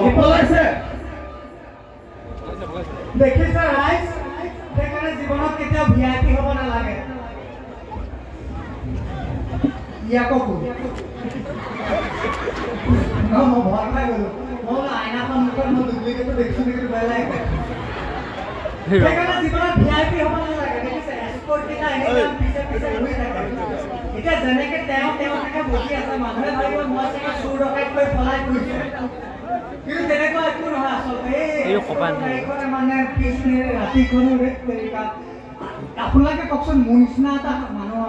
C পলাইছে দেখিছে ৰাইজ সেইকাৰণে জীৱনত কেতিয়াও ভি আই পি হ'ব নালাগে ইয়াকো কোন ন মই ভয় খাই গ'লো মই বোলো আইনা সন্মুখত মই ডুপ্লিকেটটো দেখিছোঁ নেকি বেলেগ সেইকাৰণে জীৱনত ভি আই পি হ'ব নালাগে দেখিছে এস্কৰ্ট কেইটা এনেই পিছে পিছে ঘূৰি থাকে এতিয়া যেনেকে তেওঁ তেওঁ থাকে বহি আছে মানুহে ভাবিব মই চাগে চুৰ ডকাইত কৰি পলাই ফুৰিছোঁ এই কপাল মানে আপোনালোকে কওকচোন মোৰ নিচিনা এটা মানুহ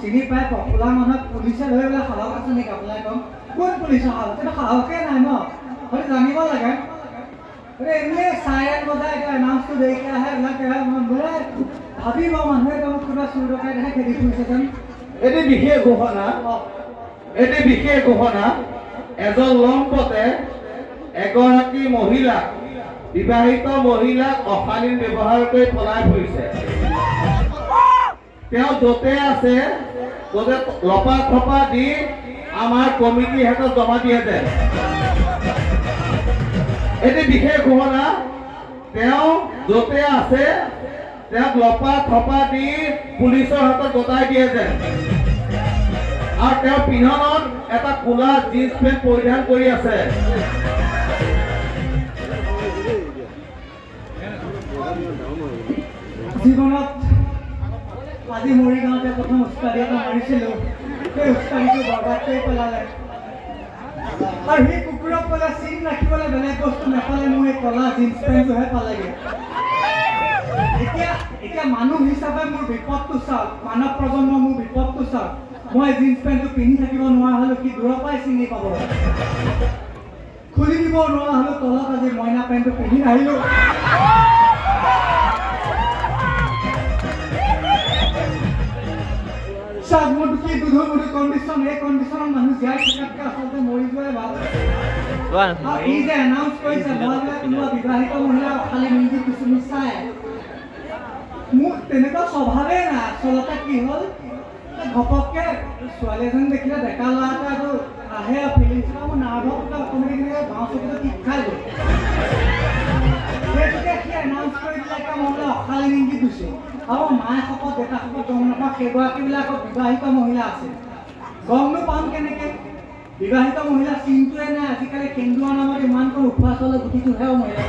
চিনি পাই পপুলাৰ মানুহক পুলিচে ধৰি পেলাই সাহস আছে নেকি আপোনালোকে কওক কোন পুলিচৰ সাহস কিন্তু সাহসে নাই ন? সেইটো জানিব লাগে। এনেই চাইৰেন বজাই এতিয়া এনাউন্সটো দেৰিকৈ আহে এইবিলাক বোলে ভাবিব মানুহে তেওঁক কিবা চুৰ ডকাইতহে খেদি ফুৰিছে যেন এটি বিশেষ ঘোষণা। এটি বিশেষ ঘোষণা। এজন লম্পতে এগৰাকী মহিলাক বিবাহিত মহিলাক অশালীন ব্যৱহাৰ কৰি পলাই ফুৰিছে তেওঁ য'তে আছে, ত'তে লপা থপা দি আমাৰ কমিটিৰ হাতত জমা দিয়ে যেন এটি বিশেষ ঘোষণা, তেওঁ য'তে আছে, তেওঁক লপা থপা দি পুলিচৰ হাতত গতাই দিয়ে যেন আৰু তেওঁ পিন্ধনত এটা কোলা জিন্স পেণ্ট পৰিধান কৰি আছে। জীৱনত আজি মৰিগাঁৱতে প্ৰথম উস্তাদি এটা মাৰিছিলোঁ। সেই উস্তাদিটো বৰবাদ পেলালে। আৰু সেই কুকুৰক ক'লে চিন ৰাখিবলৈ বেলেগ বস্তু নাপালে, মোৰ ক'লা জিন্স পেণ্টটোহে পালেগৈ। এতিয়া এতিয়া মানুহ হিচাপে মোৰ বিপদটো চাওক, মানৱ প্ৰজন্ম মোৰ বিপদটো চাওক। মই জিন্স পেণ্টটো পিন্ধি থাকিব নোৱাৰা হ'লোঁ, সি দূৰৰ পৰাই চিনি পাব। খুলি দিব নোৱাৰা হ'লোঁ, তলত আজি মইনা পেণ্টটো পিন্ধি আহিলোঁ চাওক মোৰ কি দুধু মুধু কণ্ডিশ্যন এই কণ্ডিশ্যনত মানুহ জীয়াই থকাতকৈ আচলতে মৰি যোৱাই ভালো। আৰু ই যে এনাউন্স কৰিছে মই বোলে কোনোবা বিবাহিত মহিলা খালি মিলি কিছু চাই মোৰ তেনেকুৱা স্বভাৱেই নাই। আচলতে কি হ'ল ঘপককে ছোৱালী এজনী দেখিলে ডেকা ল'ৰা এটা আহে ফিলিংছ মোৰ নাৰ্ভৰ কিবা অট'মেটিকেলি বাওঁ চকুটো টিপ খাই গ'ল। অশালী ইংগিত দিছোঁ আৰু মায়ে শপত দেউতা শপত গম নাপাওঁ সেইগৰাকীবিলাকৰ বিবাহিত মহিলা আছে। গমনো পাম কেনেকৈ? বিবাহিত মহিলা চিনটোৱে নাই, আজিকালি কেন্দুৱা নামত ইমানকৈ উঠোৱা চলে গুটিটোহে মহিলা।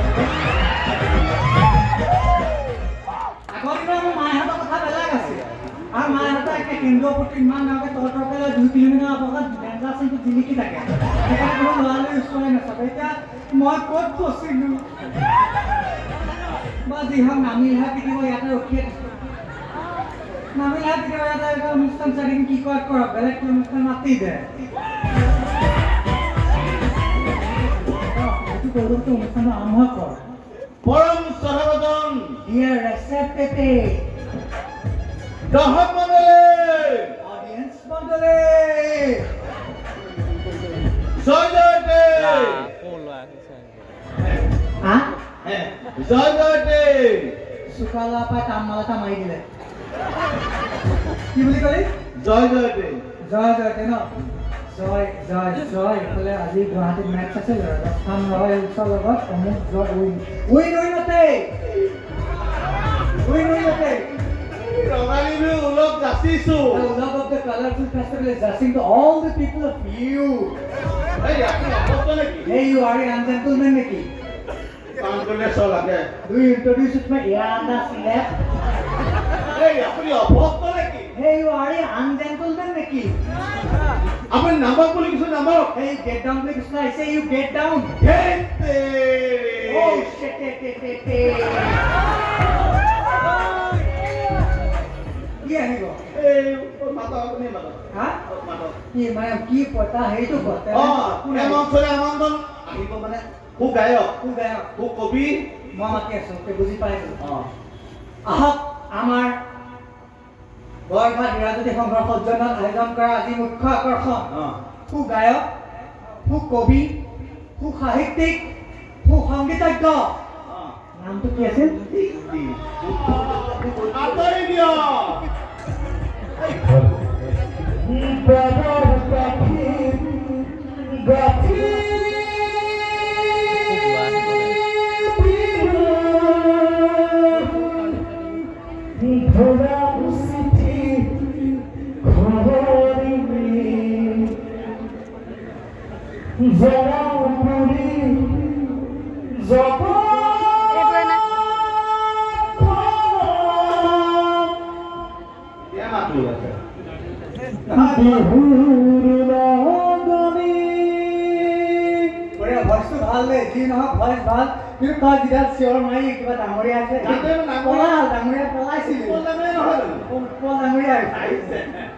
আগৰ দিনৰ মোৰ মায়েহঁতৰ কথা বেলেগ আছিল আৰু মায়েহঁতে একে কেন্দ্ৰৰ প্ৰতি ইমান ডাঙৰকৈ তল তলকৈ দুই কিলোমিটাৰ আঁতৰত ডেঞ্জাৰ চিনটো জিলিকি থাকে। সেইকাৰণে কোনো ল'ৰালৈ ওচৰলৈ নাচাবে এতিয়া মই ক'ত ফচিলোঁ? বা যি হওক নামিলহে পিটিব ইয়াতে ৰখিয়ে থাকোঁ নামিলহে পিটিব ইয়াতে এটা অনুষ্ঠান চাই কি কয় কৰক বেলেগ অনুষ্ঠান মাতি দে এইটো কৰোঁতে অনুষ্ঠানটো আৰম্ভ কৰ পৰম সহজন Dear Receptate, গ্ৰাহক মণ্ডলী audience মণ্ডলী, জয় জয় দে আকৌ লোৱা হা? পাই তামমাল এটা মাৰি দিলে কি বুলি ক'লি জয় জয় দে জয় জয় দে ন জয় জয় জয় এইফালে আজি গুৱাহাটীত মেটচ আছিল ৰাজস্থান ৰয়েলছৰ লগত অমুক জয় উইন উইন উইনতে উইন উইনতে ৰঙালী বিহু ওলগ যাচিছো love of the colorful festival is rushing to all the people of you. এই আপুনি অভদ্ৰ নেকি Hey, you কাম কৰিলে চব লাগে Do you introduce with my Iranda Silep? এই আপুনি অভদ্ৰ নেকি Hey, you are an ungentleman, Nikki. আপুনি নামক বুলি কিছু নামক Hey, you get down, please. I say you get down. ধেৎ তেৰি। Oh, shit, shit, shit, shit, shit. কি আহিব এই মাতক আপুনি মাতক হা মাতক কি মানে কি পতা সেইটো পতা অ এই মঞ্চলৈ আমন্ত্ৰণ আহিব মানে সু গায়ক খুব বেয়া সু কবি মই মাতি আছো বুজি পাইছো অ আহক আমাৰ বৰঘাট বিৰাজনী সংঘৰ সজ্জনত আয়োজন কৰা আজি মুখ্য আকৰ্ষণ অ সু গায়ক সু কবি সু সাহিত্যিক সু সংগীতজ্ঞ অ নামটো কি আছিল দিয়ক যারা উপরি যখন কিন্তু তার দিদার চিঞৰ মাৰি কিবা ডাঙৰীয়া আছে ডাঙৰীয়া পলাইছিলে ডাঙৰীয়া